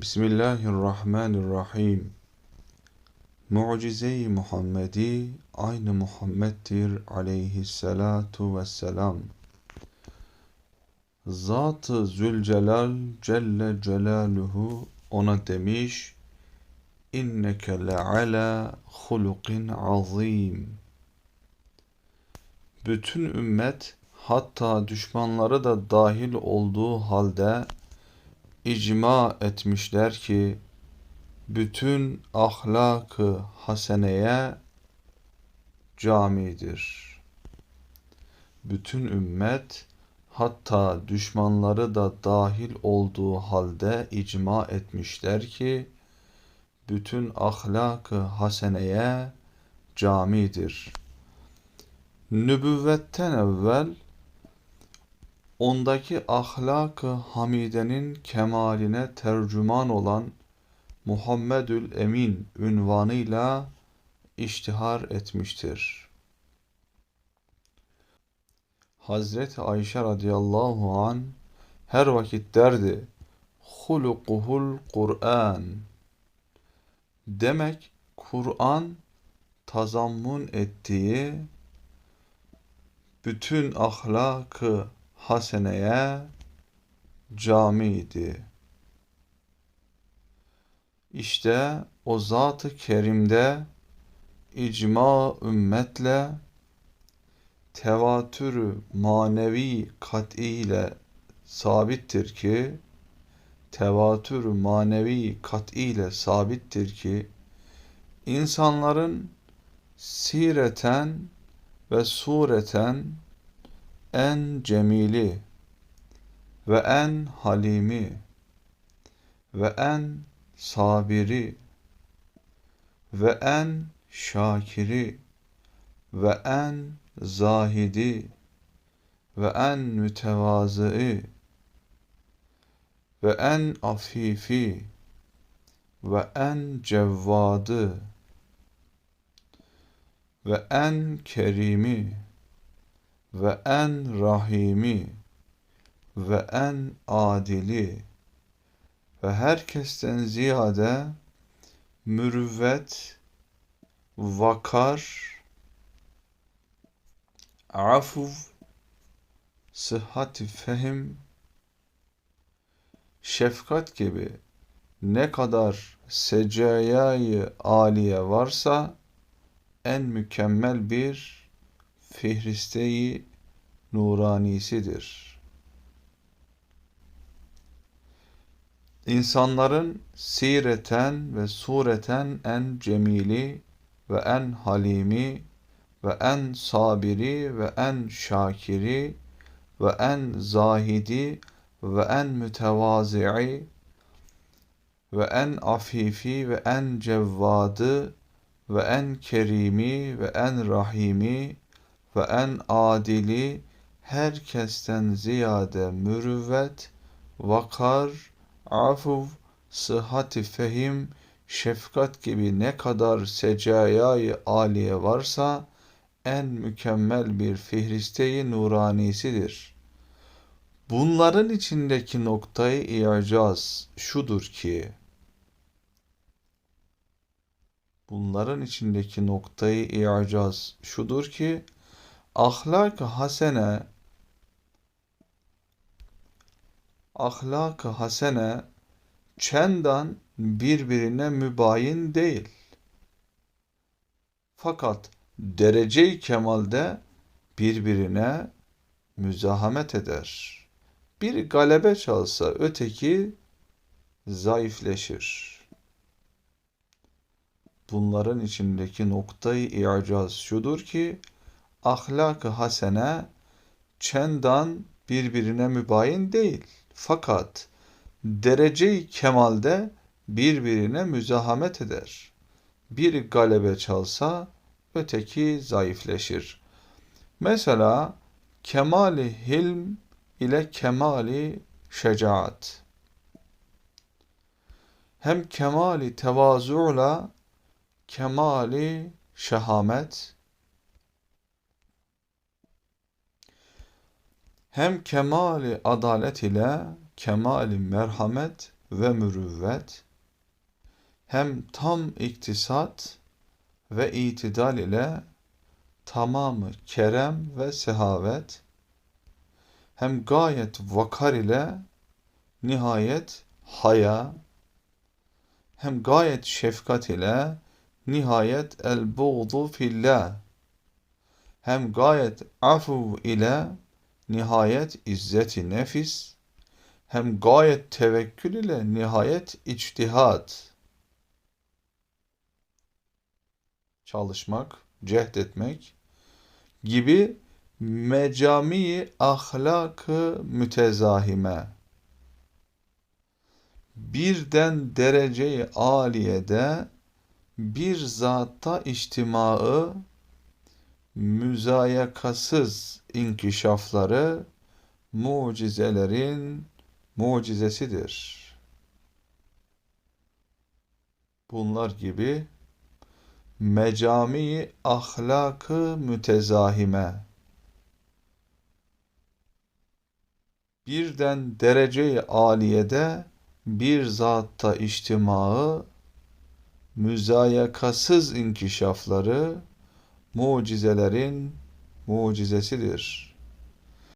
Bismillahirrahmanirrahim. Mucize-i Muhammedi aynı Muhammed'dir aleyhissalatu vesselam. Zat-ı Zülcelal Celle Celaluhu ona demiş, İnneke le'ala hulukin azim. Bütün ümmet hatta düşmanları da dahil olduğu halde icma etmişler ki bütün ahlakı haseneye camidir. Bütün ümmet hatta düşmanları da dahil olduğu halde icma etmişler ki bütün ahlakı haseneye camidir. Nübüvvetten evvel ondaki ahlak-ı hamidenin kemaline tercüman olan Muhammedül Emin ünvanıyla iştihar etmiştir. Hazreti Ayşe radıyallahu an her vakit derdi hulukuhul Kur'an demek Kur'an tazammun ettiği bütün ahlakı haseneye camiydi. İşte o zat-ı kerimde icma ümmetle tevatürü manevi kat'i ile sabittir ki tevatür manevi kat'i ile sabittir ki insanların sireten ve sureten en cemili ve en halimi ve en sabiri ve en şakiri ve en zahidi ve en mütevazı ve en afifi ve en cevvadı ve en kerimi ve en rahimi ve en adili ve herkesten ziyade mürüvvet, vakar, afuv, sıhhat fehim, şefkat gibi ne kadar secayayı aliye varsa en mükemmel bir Fihristeyi nuranisidir. İnsanların sireten ve sureten en cemili ve en halimi ve en sabiri ve en şakiri ve en zahidi ve en mütevazi'i ve en afifi ve en cevvadı ve en kerimi ve en rahimi ve en adili herkesten ziyade mürüvvet, vakar, afuv, sıhhati fehim, şefkat gibi ne kadar secayayı aliye varsa en mükemmel bir fihristeyi nuranisidir. Bunların içindeki noktayı i'caz şudur ki, bunların içindeki noktayı i'caz şudur ki, ahlak-ı hasene ahlak-ı hasene çendan birbirine mübayin değil. Fakat derece-i kemalde birbirine müzahamet eder. Bir galebe çalsa öteki zayıfleşir. Bunların içindeki noktayı i'caz şudur ki ahlak-ı hasene çendan birbirine mübayin değil. Fakat derece-i kemalde birbirine müzahamet eder. Bir galebe çalsa öteki zayıfleşir. Mesela kemali hilm ile kemali şecaat. Hem kemali tevazu'la kemali şehamet hem kemali adalet ile kemali merhamet ve mürüvvet, hem tam iktisat ve itidal ile tamamı kerem ve sehavet, hem gayet vakar ile nihayet haya, hem gayet şefkat ile nihayet el buğdu fillah, hem gayet afu ile nihayet izzeti nefis, hem gayet tevekkül ile nihayet içtihat. Çalışmak, cehd etmek gibi mecami ahlakı mütezahime. Birden dereceyi aliyede bir zatta içtimaı müzayakasız inkişafları mucizelerin mucizesidir. Bunlar gibi mecami ahlakı mütezahime birden derece-i aliyede bir zatta içtimaı müzayakasız inkişafları mucizelerin mucizesidir.